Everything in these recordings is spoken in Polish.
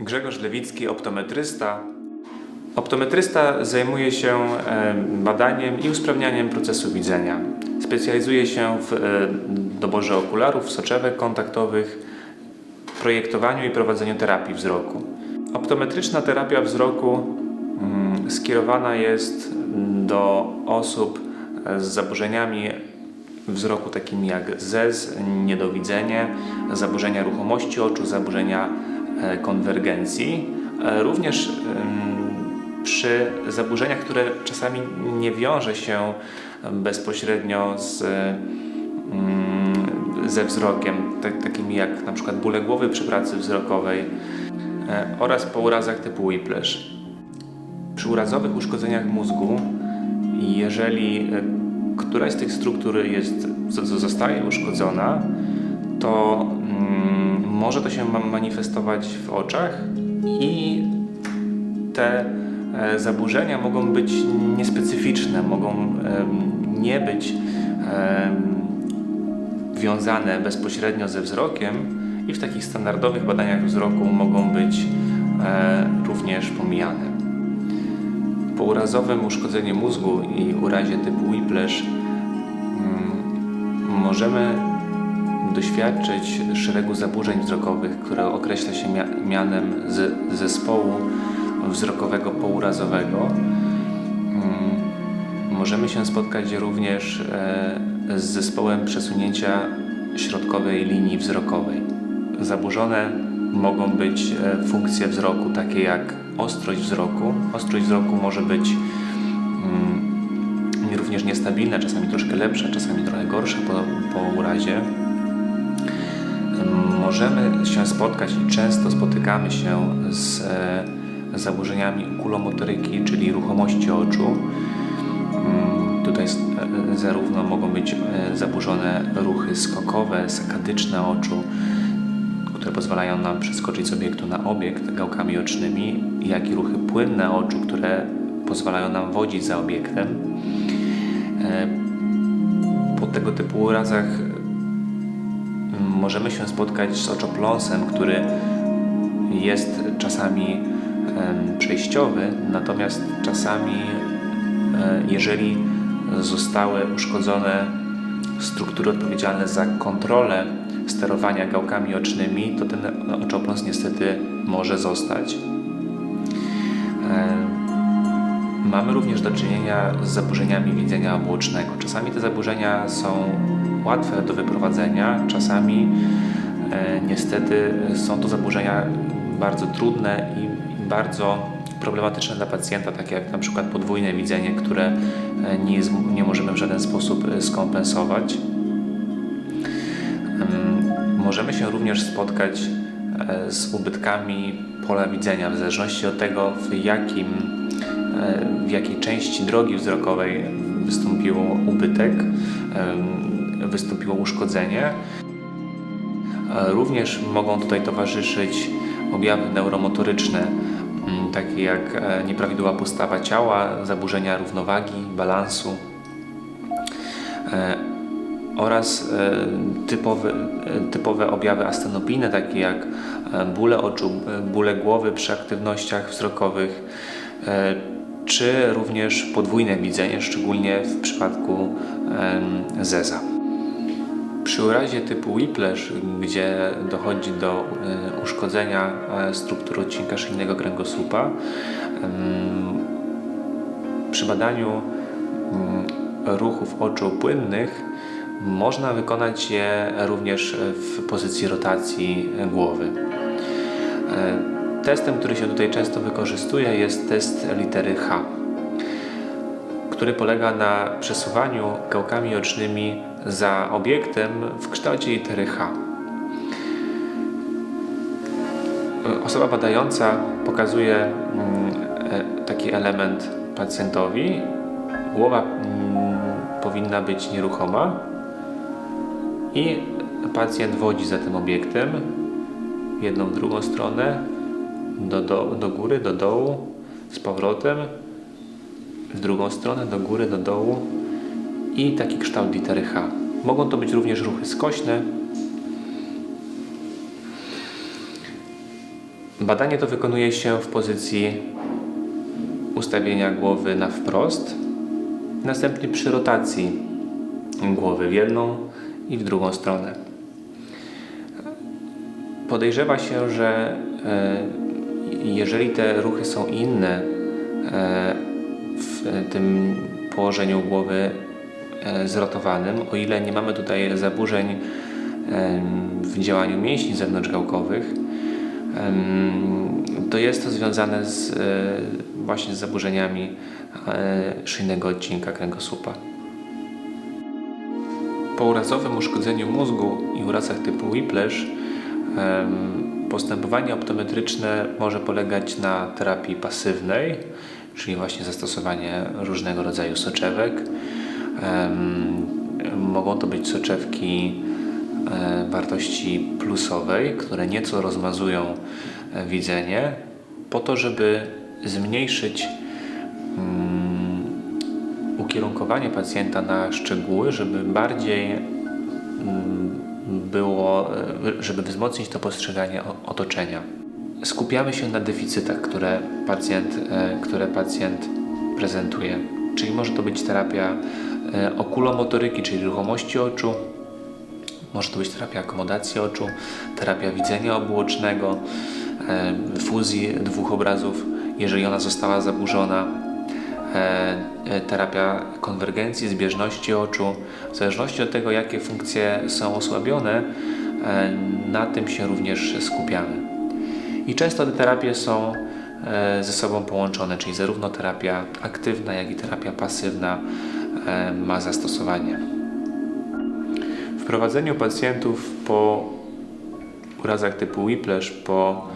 Grzegorz Lewicki, optometrysta. Optometrysta zajmuje się badaniem i usprawnianiem procesu widzenia. Specjalizuje się w e, doborze okularów, soczewek kontaktowych, projektowaniu i prowadzeniu terapii wzroku. Optometryczna terapia wzroku mm, skierowana jest do osób e, z zaburzeniami wzroku takimi jak ZEZ, niedowidzenie, zaburzenia ruchomości oczu, zaburzenia konwergencji. E, Również przy zaburzeniach, które czasami nie wiąże się bezpośrednio z, ze wzrokiem, tak, takimi jak na przykład bóle głowy przy pracy wzrokowej e, oraz po urazach typu whiplash. Przy urazowych uszkodzeniach mózgu, jeżeli e, któraś z tych struktur jest, zostaje uszkodzona, to może to się ma- manifestować w oczach i te e, zaburzenia mogą być niespecyficzne, mogą nie być wiązane bezpośrednio ze wzrokiem i w takich standardowych badaniach wzroku mogą być e, również pomijane. Po urazowym uszkodzeniu mózgu i urazie typu whiplash mm, możemy doświadczyć szeregu zaburzeń wzrokowych, które określa się mia- mianem zespołu wzrokowego pourazowego. Mm, Możemy się spotkać również e, z zespołem przesunięcia środkowej linii wzrokowej. Zaburzone mogą być e, funkcje wzroku, takie jak ostrość wzroku. Ostrość wzroku może być mm, również niestabilna, czasami troszkę lepsza, czasami trochę gorsza po, po urazie. Możemy się spotkać i często spotykamy się z e, zaburzeniami okulomotoryki, czyli ruchomości oczu. Mm, Tutaj e, zarówno mogą być e, zaburzone ruchy skokowe, sakadyczne oczu, które pozwalają nam przeskoczyć z obiektu na obiekt gałkami ocznymi, jak i ruchy płynne oczu, które pozwalają nam wodzić za obiektem. Po tego typu urazach możemy się spotkać z oczopląsem, który jest czasami przejściowy, natomiast czasami, e, jeżeli zostały uszkodzone struktury odpowiedzialne za kontrolę sterowania gałkami ocznymi, to ten oczopląs niestety może zostać. Mamy również do czynienia z zaburzeniami widzenia obuocznego. Czasami te zaburzenia są łatwe do wyprowadzenia, czasami e, niestety są to zaburzenia bardzo trudne i, bardzo problematyczne dla pacjenta, takie jak na przykład podwójne widzenie, które e, nie, jest, nie możemy w żaden sposób e, skompensować. Em, Możemy się również spotkać z ubytkami pola widzenia, w zależności od tego, w, jakim, w jakiej części drogi wzrokowej wystąpił ubytek, wystąpiło uszkodzenie. E, Również mogą tutaj towarzyszyć objawy neuromotoryczne, m, takie jak e, nieprawidłowa postawa ciała, zaburzenia równowagi, balansu e, oraz typowe, typowe objawy astenopijne, takie jak bóle oczu, bóle głowy przy aktywnościach wzrokowych, czy również podwójne widzenie, szczególnie w przypadku zeza. Przy urazie typu whiplash, gdzie dochodzi do e, uszkodzenia e, struktur odcinka szyjnego kręgosłupa, przy badaniu mm, ruchów oczu płynnych można wykonać je również w pozycji rotacji głowy. E, Testem, który się tutaj często wykorzystuje, jest test litery H, który polega na przesuwaniu gałkami ocznymi za obiektem w kształcie litery H. Osoba badająca pokazuje mm, e, taki element pacjentowi. Głowa mm, powinna być nieruchoma i pacjent wodzi za tym obiektem w jedną, w drugą stronę, do, do, do góry, do dołu, z powrotem, w drugą stronę, do góry, do dołu i taki kształt litery H. Mogą to być również ruchy skośne. Badanie to wykonuje się w pozycji ustawienia głowy na wprost, następnie przy rotacji głowy w jedną i w drugą stronę. Podejrzewa się, że e, jeżeli te ruchy są inne e, w tym położeniu głowy zrotowanym, o ile nie mamy tutaj zaburzeń w działaniu mięśni zewnątrzgałkowych, to jest to związane z, e, właśnie z zaburzeniami e, szyjnego odcinka kręgosłupa. Po urazowym uszkodzeniu mózgu i urazach typu whiplash postępowanie optometryczne może polegać na terapii pasywnej, czyli właśnie zastosowanie różnego rodzaju soczewek. Mogą to być soczewki e, wartości plusowej, które nieco rozmazują e, widzenie, po to, żeby zmniejszyć mm, ukierunkowanie pacjenta na szczegóły, żeby bardziej mm, było, e, żeby wzmocnić to postrzeganie otoczenia. Skupiamy się na deficytach, które pacjent, które pacjent prezentuje. Czyli może to być terapia okulomotoryki, czyli ruchomości oczu, może to być terapia akomodacji oczu, terapia widzenia obuocznego, e, fuzji dwóch obrazów, jeżeli ona została zaburzona, e, e, terapia konwergencji, zbieżności oczu. W zależności od tego, jakie funkcje są osłabione, e, na tym się również skupiamy. I często te terapie są e, ze sobą połączone, czyli zarówno terapia aktywna, jak i terapia pasywna e, ma zastosowanie. W prowadzeniu pacjentów po urazach typu whiplash, po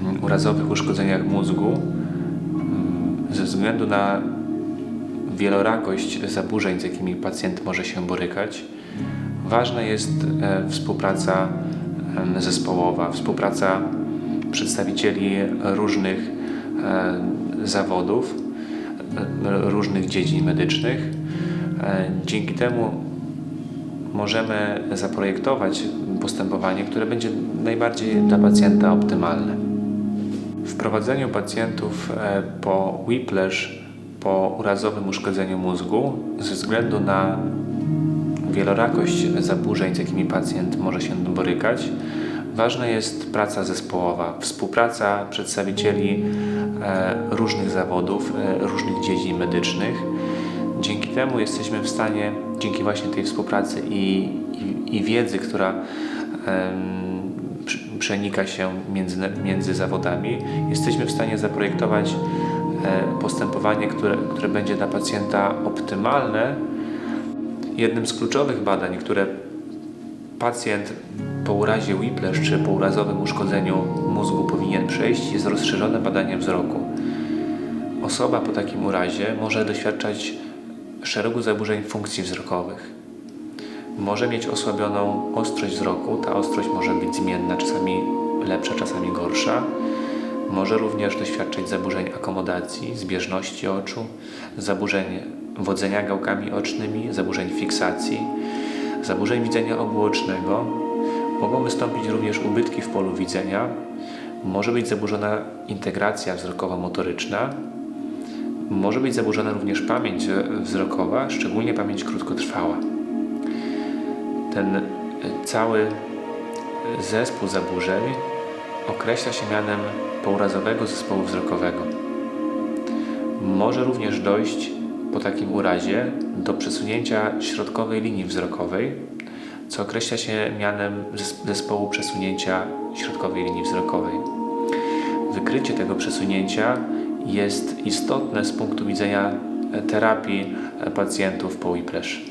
mm, urazowych uszkodzeniach mózgu, mm, ze względu na wielorakość zaburzeń, z jakimi pacjent może się borykać, ważna jest e, współpraca em, zespołowa, współpraca przedstawicieli różnych e, zawodów, e, różnych dziedzin medycznych. E, Dzięki temu możemy zaprojektować postępowanie, które będzie najbardziej dla pacjenta optymalne. W prowadzeniu pacjentów e, po whiplash, po urazowym uszkodzeniu mózgu, ze względu na wielorakość zaburzeń, z jakimi pacjent może się borykać, ważna jest praca zespołowa, współpraca przedstawicieli e, różnych zawodów, różnych dziedzin medycznych. Dzięki temu jesteśmy w stanie, dzięki właśnie tej współpracy i, i, i wiedzy, która przy- przenika się między, między zawodami, jesteśmy w stanie zaprojektować e, postępowanie, które, które będzie dla pacjenta optymalne. Jednym z kluczowych badań, które pacjent po urazie whiplash czy po urazowym uszkodzeniu mózgu powinien przejść, jest rozszerzone badanie wzroku. Osoba po takim urazie może doświadczać szeregu zaburzeń funkcji wzrokowych. Może mieć osłabioną ostrość wzroku, ta ostrość może być zmienna, czasami lepsza, czasami gorsza. Może również doświadczać zaburzeń akomodacji, zbieżności oczu, zaburzeń wodzenia gałkami ocznymi, zaburzeń fiksacji, zaburzeń widzenia obuocznego. Mogą wystąpić również ubytki w polu widzenia. Może być zaburzona integracja wzrokowo-motoryczna. Może być zaburzona również pamięć e, wzrokowa, szczególnie pamięć krótkotrwała. Ten e, cały zespół zaburzeń określa się mianem pourazowego zespołu wzrokowego. Może również dojść po takim urazie do przesunięcia środkowej linii wzrokowej, co określa się mianem zes- zespołu przesunięcia środkowej linii wzrokowej. Wykrycie tego przesunięcia jest istotne z punktu widzenia e, terapii e, pacjentów po whiplash.